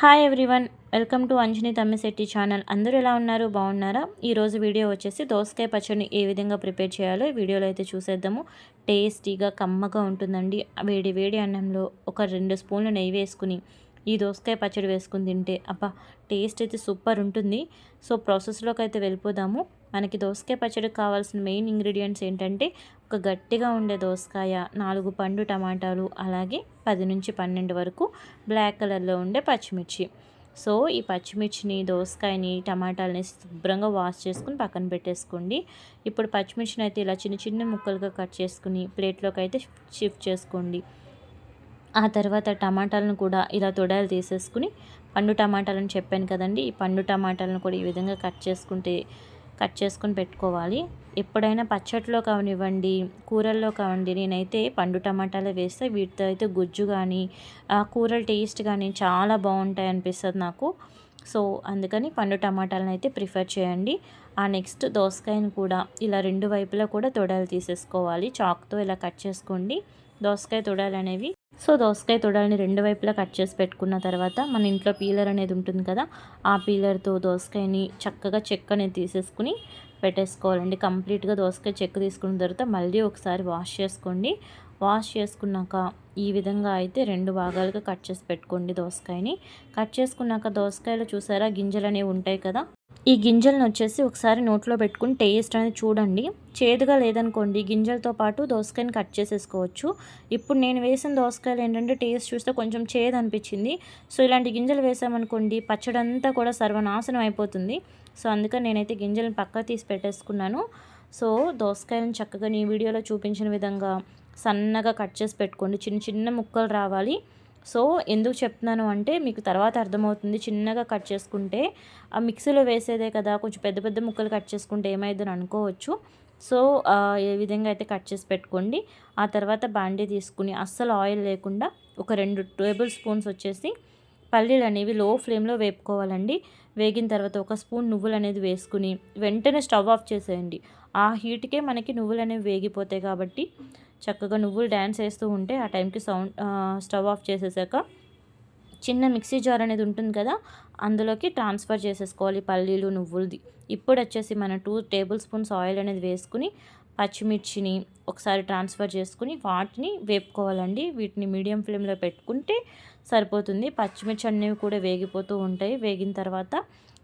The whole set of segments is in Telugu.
Hi everyone welcome to Anjani Tammisetti channel అందరూ ఎలా ఉన్నారు? బాగున్నారా? ఈరోజు వీడియో వచ్చేసి దోసకాయ పచ్చడిని ఏ విధంగా ప్రిపేర్ చేయాలో ఈ వీడియోలో అయితే చూసేద్దాము. టేస్టీగా కమ్మగా ఉంటుందండి. వేడి వేడి అన్నంలో ఒక రెండు స్పూన్లు నెయ్యి వేసుకుని ఈ దోసకాయ పచ్చడి వేసుకుని తింటే అబ్బా టేస్ట్ అయితే సూపర్ ఉంటుంది. సో ప్రాసెస్లోకి అయితే వెళ్ళిపోదాము. మనకి దోసకాయ పచ్చడికి కావాల్సిన మెయిన్ ఇంగ్రీడియంట్స్ ఏంటంటే ఒక గట్టిగా ఉండే దోసకాయ నాలుగు పండు టమాటాలు అలాగే పది నుంచి పన్నెండు వరకు బ్లాక్ కలర్లో ఉండే పచ్చిమిర్చి. సో ఈ పచ్చిమిర్చిని దోసకాయని టమాటాలని శుభ్రంగా వాష్ చేసుకుని పక్కన పెట్టేసుకోండి. ఇప్పుడు పచ్చిమిర్చిని అయితే ఇలా చిన్న చిన్న ముక్కలుగా కట్ చేసుకుని ప్లేట్లోకి అయితే షిఫ్ట్ చేసుకోండి. ఆ తర్వాత టమాటాలను కూడా ఇలా తొడాలు తీసేసుకుని పండు టమాటాలను చెప్పాను కదండి ఈ పండు టమాటాలను కూడా ఈ విధంగా కట్ చేసుకుంటే కట్ చేసుకొని పెట్టుకోవాలి. ఎప్పుడైనా పచ్చట్లో కానివ్వండి కూరల్లో కావండి నేనైతే పండు టమాటాలే వేస్తే వీటితో అయితే గుజ్జు కానీ ఆ కూరల టేస్ట్ కానీ చాలా బాగుంటాయి అనిపిస్తుంది నాకు. సో అందుకని పండు టమాటాలను అయితే ప్రిఫర్ చేయండి. ఆ నెక్స్ట్ దోసకాయను కూడా ఇలా రెండు వైపులా కూడా తొడలు తీసేసుకోవాలి. చాక్తో ఇలా కట్ చేసుకోండి. దోసకాయ తొడాలు అనేవి. సో దోసకాయ తొడాలని రెండు వైపులా కట్ చేసి పెట్టుకున్న తర్వాత మన ఇంట్లో పీలర్ అనేది ఉంటుంది కదా ఆ పీలర్తో దోసకాయని చక్కగా చెక్క అనేది తీసేసుకుని పెట్టేసుకోవాలండి. కంప్లీట్గా దోసకాయ చెక్క తీసుకున్న తర్వాత మళ్ళీ ఒకసారి వాష్ చేసుకోండి. వాష్ చేసుకున్నాక ఈ విధంగా అయితే రెండు భాగాలుగా కట్ చేసి పెట్టుకోండి దోసకాయని. కట్ చేసుకున్నాక దోసకాయలు చూసారా గింజలు అనేవి ఉంటాయి కదా? ఈ గింజలను వచ్చేసి ఒకసారి నోట్లో పెట్టుకుని టేస్ట్ అనేది చూడండి. చేదుగా లేదనుకోండి గింజలతో పాటు దోసకాయని కట్ చేసేసుకోవచ్చు. ఇప్పుడు నేను వేసిన దోసకాయలు ఏంటంటే టేస్ట్ చూస్తే కొంచెం చేదు అనిపించింది సో ఇలాంటి గింజలు వేసామనుకోండి పచ్చడి అంతా కూడా సర్వనాశనం అయిపోతుంది. సో అందుకని నేనైతే గింజలను పక్క తీసి పెట్టేసుకున్నాను. సో దోసకాయలను చక్కగా నీ వీడియోలో చూపించిన విధంగా సన్నగా కట్ చేసి పెట్టుకోండి. చిన్న చిన్న ముక్కలు రావాలి. సో ఎందుకు చెప్తున్నాను అంటే మీకు తర్వాత అర్థమవుతుంది. చిన్నగా కట్ చేసుకుంటే ఆ మిక్సీలో వేసేదే కదా కొంచెం పెద్ద పెద్ద ముక్కలు కట్ చేసుకుంటే ఏమైందని అనుకోవచ్చు. సో ఏ విధంగా అయితే కట్ చేసి పెట్టుకోండి. ఆ తర్వాత బాండీ తీసుకుని అస్సలు ఆయిల్ లేకుండా ఒక రెండు టేబుల్ స్పూన్స్ వచ్చేసి పల్లీలు అనేవి లో ఫ్లేమ్లో వేపుకోవాలండి. వేగిన తర్వాత ఒక స్పూన్ నువ్వులు అనేది వేసుకుని వెంటనే స్టవ్ ఆఫ్ చేసేయండి. ఆ హీట్కే మనకి నువ్వులు అనేవి వేగిపోతాయి కాబట్టి చక్కగా నువ్వులు డ్యాన్స్ వేస్తూ ఉంటే ఆ టైంకి సౌండ్ స్టవ్ ఆఫ్ చేసేసాక చిన్న మిక్సీ జార్ అనేది ఉంటుంది కదా అందులోకి ట్రాన్స్ఫర్ చేసేసుకోవాలి పల్లీలు నువ్వులది. ఇప్పుడు వచ్చేసి మన టూ టేబుల్ స్పూన్స్ ఆయిల్ అనేది వేసుకుని పచ్చిమిర్చిని ఒకసారి ట్రాన్స్ఫర్ చేసుకుని వాటిని వేపుకోవాలండి. వీటిని మీడియం ఫ్లేమ్లో పెట్టుకుంటే సరిపోతుంది. పచ్చిమిర్చి అనేవి కూడా వేగిపోతూ ఉంటాయి. వేగిన తర్వాత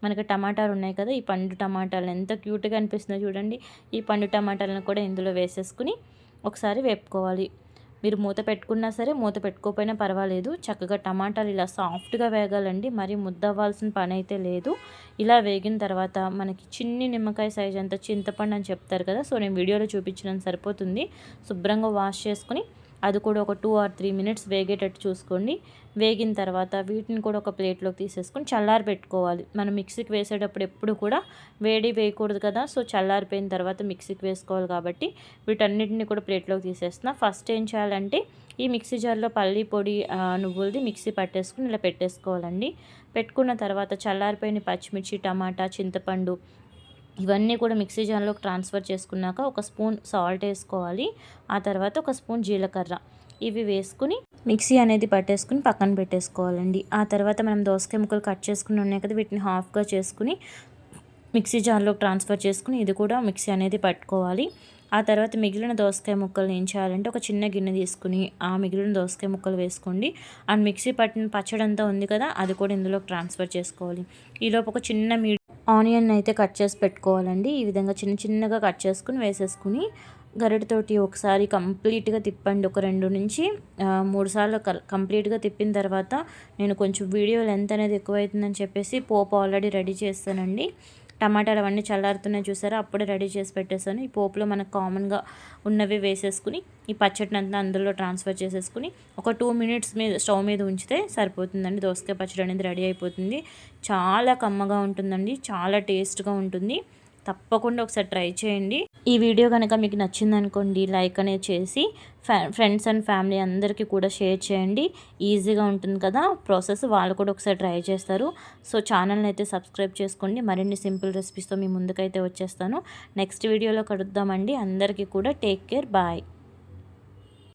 మనకి టమాటాలు ఉన్నాయి కదా ఈ పండు టమాటాలు ఎంత క్యూట్గా అనిపిస్తుందో చూడండి. ఈ పండు టమాటాలను కూడా ఇందులో వేసేసుకుని ఒకసారి వేపుకోవాలి. మీరు మూత పెట్టుకున్నా సరే మూత పెట్టుకోకపోయినా పర్వాలేదు. చక్కగా టమాటాలు ఇలా సాఫ్ట్గా వేగాలండి. మరి ముద్ద అవ్వాల్సిన పని అయితే లేదు. ఇలా వేగిన తర్వాత మనకి చిన్ని నిమ్మకాయ సైజ్ అంత చింతపండు అని చెప్తారు కదా సో నేను వీడియోలో చూపించినంత సరిపోతుంది. శుభ్రంగా వాష్ చేసుకుని అది కూడా ఒక టూ ఆర్ త్రీ మినిట్స్ వేగేటట్టు చూసుకోండి. వేగిన తర్వాత వీటిని కూడా ఒక ప్లేట్లోకి తీసేసుకొని చల్లారి పెట్టుకోవాలి. మనం మిక్సీకి వేసేటప్పుడు ఎప్పుడు కూడా వేడి వేయకూడదు కదా. సో చల్లారిపోయిన తర్వాత మిక్సీకి వేసుకోవాలి కాబట్టి వీటన్నిటిని కూడా ప్లేట్లోకి తీసేస్తున్నా. ఫస్ట్ ఏం చేయాలంటే ఈ మిక్సీ జార్లో పల్లి పొడి నువ్వులది మిక్సీ పట్టేసుకుని ఇలా పెట్టేసుకోవాలండి. పెట్టుకున్న తర్వాత చల్లారిపోయిన పచ్చిమిర్చి టమాటా చింతపండు ఇవన్నీ కూడా మిక్సీ జార్లోకి ట్రాన్స్ఫర్ చేసుకున్నాక ఒక స్పూన్ సాల్ట్ వేసుకోవాలి. ఆ తర్వాత ఒక స్పూన్ జీలకర్ర. ఇవి వేసుకుని మిక్సీ అనేది పట్టేసుకుని పక్కన పెట్టేసుకోవాలండి. ఆ తర్వాత మనం దోసకాయ ముక్కలు కట్ చేసుకుని ఉన్నాయి కదా వీటిని హాఫ్గా చేసుకుని మిక్సీ జార్లోకి ట్రాన్స్ఫర్ చేసుకుని ఇది కూడా మిక్సీ అనేది పట్టుకోవాలి. ఆ తర్వాత మిగిలిన దోసకాయ ముక్కలు ఏం చేయాలంటే ఒక చిన్న గిన్నె తీసుకుని ఆ మిగిలిన దోసకాయ ముక్కలు వేసుకోండి. అండ్ మిక్సీ పట్టిన పచ్చడి అంతా ఉంది కదా అది కూడా ఇందులో ట్రాన్స్ఫర్ చేసుకోవాలి. ఈలోపు ఒక చిన్న మీడియం ఆనియన్ అయితే కట్ చేసి పెట్టుకోవాలండి. ఈ విధంగా చిన్న చిన్నగా కట్ చేసుకుని వేసేసుకుని గరిటతోటి ఒకసారి కంప్లీట్గా తిప్పండి. ఒక రెండు నుంచి మూడు సార్లు కంప్లీట్గా తిప్పిన తర్వాత నేను కొంచెం వీడియో లెంత్ అనేది ఎక్కువైతుందని చెప్పేసి పోపు ఆల్రెడీ రెడీ చేస్తానండి. టమాటాలు అవన్నీ చల్లారుతున్నాయి చూసారా? అప్పుడే రెడీ చేసి పెట్టేసాను ఈ పోపులో మనకు కామన్గా ఉన్నవి వేసేసుకుని ఈ పచ్చడిని అంతా అందులో ట్రాన్స్ఫర్ చేసేసుకుని ఒక టూ మినిట్స్ మీద స్టవ్ మీద ఉంచితే సరిపోతుందండి. దోసకాయ పచ్చడి అనేది రెడీ అయిపోతుంది. చాలా కమ్మగా ఉంటుందండి. చాలా టేస్ట్గా ఉంటుంది. తప్పకుండా ఒకసారి ట్రై చేయండి. ఈ వీడియో కనుక మీకు నచ్చిందనుకోండి లైక్ అనేది చేసి ఫ్రెండ్స్ అండ్ ఫ్యామిలీ అందరికీ కూడా షేర్ చేయండి. ఈజీగా ఉంటుంది కదా ప్రాసెస్ వాళ్ళు కూడా ఒకసారి ట్రై చేస్తారు. సో ఛానల్ని అయితే సబ్స్క్రైబ్ చేసుకోండి. మరిన్ని సింపుల్ రెసిపీస్తో మీ ముందుకైతే వచ్చేస్తాను. నెక్స్ట్ వీడియోలో కడుద్దామండి అందరికీ కూడా టేక్ కేర్. బాయ్.